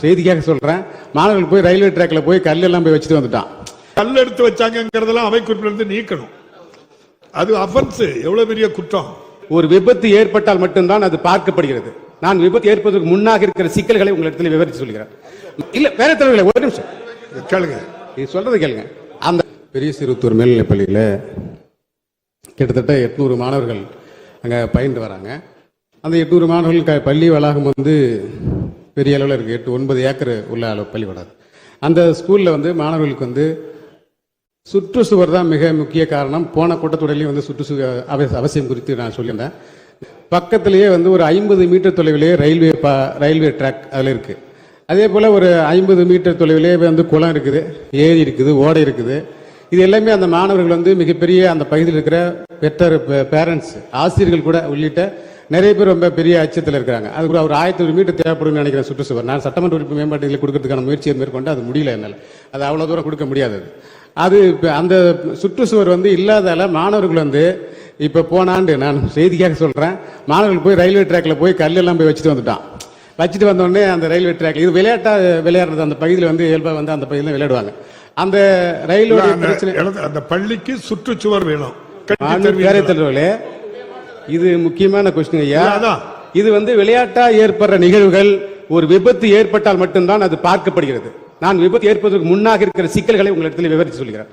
செய்திக்காக சொல்றேன். மாணவர்கள் போய் ரயில்வே ட்ராக்ல போய் கல் எல்லாம் போய் வச்சுட்டு வந்துட்டான். கல் எடுத்து வச்சாங்கிறதெல்லாம் அவை குறிப்பிலிருந்து நீக்கணும். அது அஃபென்ஸ் எவ்வளவு பெரிய குற்றம்? ஒரு விபத்து ஏற்பட்டால் மட்டும்தான் அது பார்க்கப்படுகிறது. நான் விபத்து ஏற்பதற்கு முன்னாக இருக்கிற சிக்கல்களை உங்களிடத்தில் விவரித்து சொல்கிறேன். இல்ல வேற தலைவர்களே ஒரு நிமிஷம். கேளுங்க. இது சொல்றது கேளுங்க. அந்த பெரிய சிறுத்தூர் மேல்நிலைப் பள்ளியில் கிட்டத்தட்ட எட்நூறு மாணவர்கள் அங்கே பயின்று வராங்க. அந்த எட்நூறு மாணவர்கள் க- பள்ளி வளாகம் வந்து பெரிய அளவில் இருக்குது எட்டு ஒன்பது ஏக்கர் உள்ள அளவு பள்ளிக்கூடம் அந்த ஸ்கூலில் வந்து மாணவர்களுக்கு வந்து சுற்றுச்சுவர் தான் மிக முக்கிய காரணம். போன கூட்டத்தொடரிலையும் வந்து சுற்றுச்சுவர் அவசியம் குறித்து நான் சொல்லியிருந்தேன். பக்கத்திலேயே வந்து ஒரு ஐம்பது மீட்டர் தொலைவிலேயே ரயில்வே பா ரயில்வே ட்ராக் அதில் இருக்குது அதே போல் ஒரு ஐம்பது மீட்டர் தொலைவிலே வந்து குளம் இருக்குது ஏரி இருக்குது ஓடை இருக்குது. இது எல்லாமே அந்த மாணவர்கள் வந்து மிகப்பெரிய அந்த பகுதியில் இருக்கிற பெற்றோர் பேரண்ட்ஸ் ஆசிரியர்கள் கூட உள்ளிட்ட நிறைய பேர் ரொம்ப பெரிய அச்சத்தில் இருக்கிறாங்க. அது கூட ஒரு ஆயிரத்தி ஒரு மீட்டர் தேவைப்படும் நினைக்கிறேன் சுற்றுச்சுவர். நான் சட்டமன்ற உறுப்பு மேம்பாட்டுகளை கொடுக்கறதுக்கான முயற்சியை மேற்கொண்டு அது முடியல என்னால். அது அவ்வளோ தூரம் கொடுக்க முடியாது அது. இப்ப அந்த சுற்றுச்சுவர் வந்து இல்லாதால மாணவர்கள் வந்து இப்போ போனாண்டு நான் செய்திக்காக சொல்கிறேன் மாணவர்கள் போய் ரயில்வே ட்ராக்ல போய் கல்லெல்லாம் போய் வச்சுட்டு வந்துட்டான். வச்சுட்டு வந்த உடனே அந்த ரயில்வே ட்ராக் இது விளையாட்டா விளையாடுறது அந்த பகுதியில் வந்து இயல்பா வந்து அந்த பகுதியில் விளையாடுவாங்க. அந்த அந்த பிரச்சனை அந்த பள்ளிக்கு சுற்றுச்சுவர் வேணும் கட்டி மாண்பு தருவீங்களா? பேரவைத் தலைவர்களே இது முக்கியமான கொஸ்டின் ஐயா. இது வந்து விளையாட்டா ஏற்படுற நிகழ்வுகள் ஒரு விபத்து ஏற்பட்டால் மட்டும்தான் அது பார்க்கப்படுகிறது. நான் விபத்து ஏற்பதற்கு முன்னாக இருக்கிற சிக்கல்களை உங்களிடத்தில் விவரித்து சொல்கிறேன்.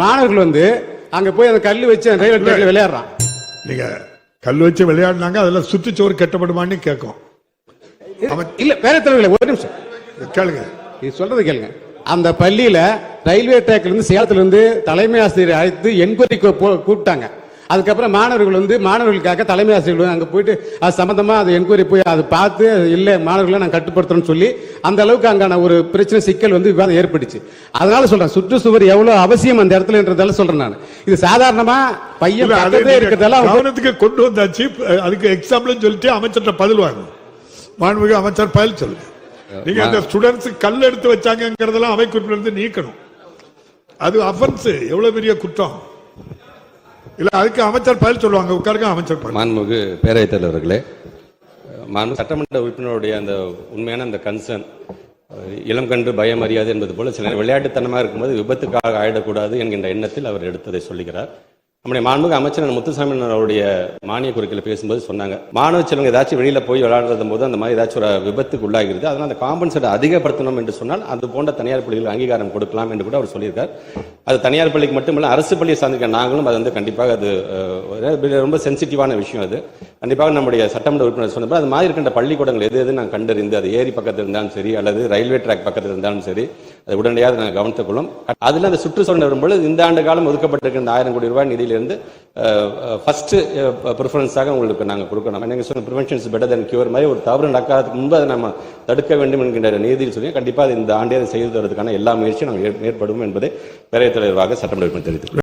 மாணவர்கள் வந்து அங்க போய் அந்த கல்லு வச்சு அந்த ரயில்வே ட்ராக்ல விளையாடுறான். நீங்க கல் வச்சு விளையாடினாங்க அதுல சுற்றுச்சுவர் கட்டப்படுமான்னு கேட்கும். இல்ல வேற தலைவர்களே ஒரு நிமிஷம். கேளுங்க. இது சொல்றது கேளுங்க. அந்த பள்ளியில ரயில்வே ட்ராக்ல இருந்து சேலத்துல இருந்து தலைமை ஆசிரியர் அழைத்து என்கொயரி கூப்பிட்டாங்க. அதுக்கப்புறம் மாணவர்கள் வந்து மாணவர்களுக்காக தலைமை ஆசிரியர்கள் அங்க போயிட்டு அது சம்பந்தமா அது என்கொயரி போய் அதை பார்த்து இல்ல மாணவர்களை நான் கட்டுப்படுத்துறேன்னு சொல்லி அந்த அளவுக்கு அங்கான ஒரு பிரச்சனை சிக்கல் வந்து விவாதம் ஏற்பட்டுச்சு. அதனால சொல்றேன் சுற்றுச்சுவர் எவ்வளவு அவசியம் அந்த இடத்துலன்றதால சொல்றேன் நான். இது சாதாரணமா பையன் இருக்கிறதால கவனத்துக்கு கொண்டு வந்தாச்சு அதுக்கு எக்ஸாம்பிள் சொல்லிட்டு அமைச்சர்கிட்ட பதில் வாங்கணும். மாண்புமிகு அமைச்சர் பதில் சொல்லுங்க. நீங்க இந்த ஸ்டூடெண்ட்ஸ் கல் எடுத்து வச்சாங்கிறதெல்லாம் அவை குறிப்பிலிருந்து நீக்கணும். அது அஃபென்ஸ் எவ்வளவு பெரிய குற்றம்? இல்ல அதுக்கு அமைச்சர் பதில் சொல்லுவாங்க. உட்காருங்க அமைச்சர் மாண்புமிகு பேரவைத் தலைவர்களே மாண்பு சட்டமன்ற உறுப்பினருடைய அந்த உண்மையான அந்த கன்சர்ன் இளம் கன்று பயம் அறியாது என்பது போல சில விளையாட்டுத்தனமாக இருக்கும்போது விபத்துக்காக ஆயிடக்கூடாது என்கின்ற எண்ணத்தில் அவர் எடுத்ததை சொல்லுகிறார். நம்முடைய மாண்புக அமைச்சர் முத்துசாமி அவருடைய மானிய குறுக்கில் பேசும்போது சொன்னாங்க. மாணவ செல்வங்க ஏதாச்சும் வெளியில போய் விளையாடுறது போது அந்த மாதிரி ஏதாச்சும் ஒரு விபத்துக்கு உள்ளாகிறது அதனால் அந்த காம்பன்சேட் அதிகப்படுத்தணும் என்று சொன்னால் அது போன்ற தனியார் பள்ளிகளுக்கு அங்கீகாரம் கொடுக்கலாம் என்று கூட அவர் சொல்லியிருக்கார். அது தனியார் பள்ளிக்கு மட்டுமல்ல அரசு பள்ளியை சார்ந்திருக்க நாங்களும் அது வந்து கண்டிப்பாக அது ஒரு ரொம்ப சென்சிட்டிவான விஷயம் அது. கண்டிப்பாக நம்முடைய சட்டமன்ற உறுப்பினர் சொன்னப்போ அது மாதிரி இருக்கின்ற பள்ளிக்கூடங்கள் எது எது நான் கண்டறிந்து அது ஏரி பக்கத்தில் இருந்தாலும் சரி அல்லது ரயில்வே ட்ராக் பக்கத்தில் இருந்தாலும் சரி அது உடனடியாக நாங்கள் கவனித்துக் கொள்ளும். அதில் அந்த சுற்றுச்சூழல் வரும்பொழுது இந்த ஆண்டு காலம் ஒதுக்கப்பட்டிருக்கிற ஆயிரம் கோடி ரூபாய் நிதி நிதியிலிருந்து ஃபஸ்ட்டு ப்ரிஃபரன்ஸாக உங்களுக்கு நாங்கள் கொடுக்கணும். நீங்கள் சொன்ன ப்ரிவென்ஷன்ஸ் பெட்டர் தென் கியூர் மாதிரி ஒரு தவறு நடக்காததுக்கு முன்பு அதை நம்ம தடுக்க வேண்டும் என்கின்ற நீதியில் சொல்லி கண்டிப்பாக இந்த ஆண்டே அதை செய்து தருவதற்கான எல்லா முயற்சியும் நாங்கள் ஏற்படும் என்பதை பேரவைத் தலைவராக சட்டமன்ற உறுப்பினர்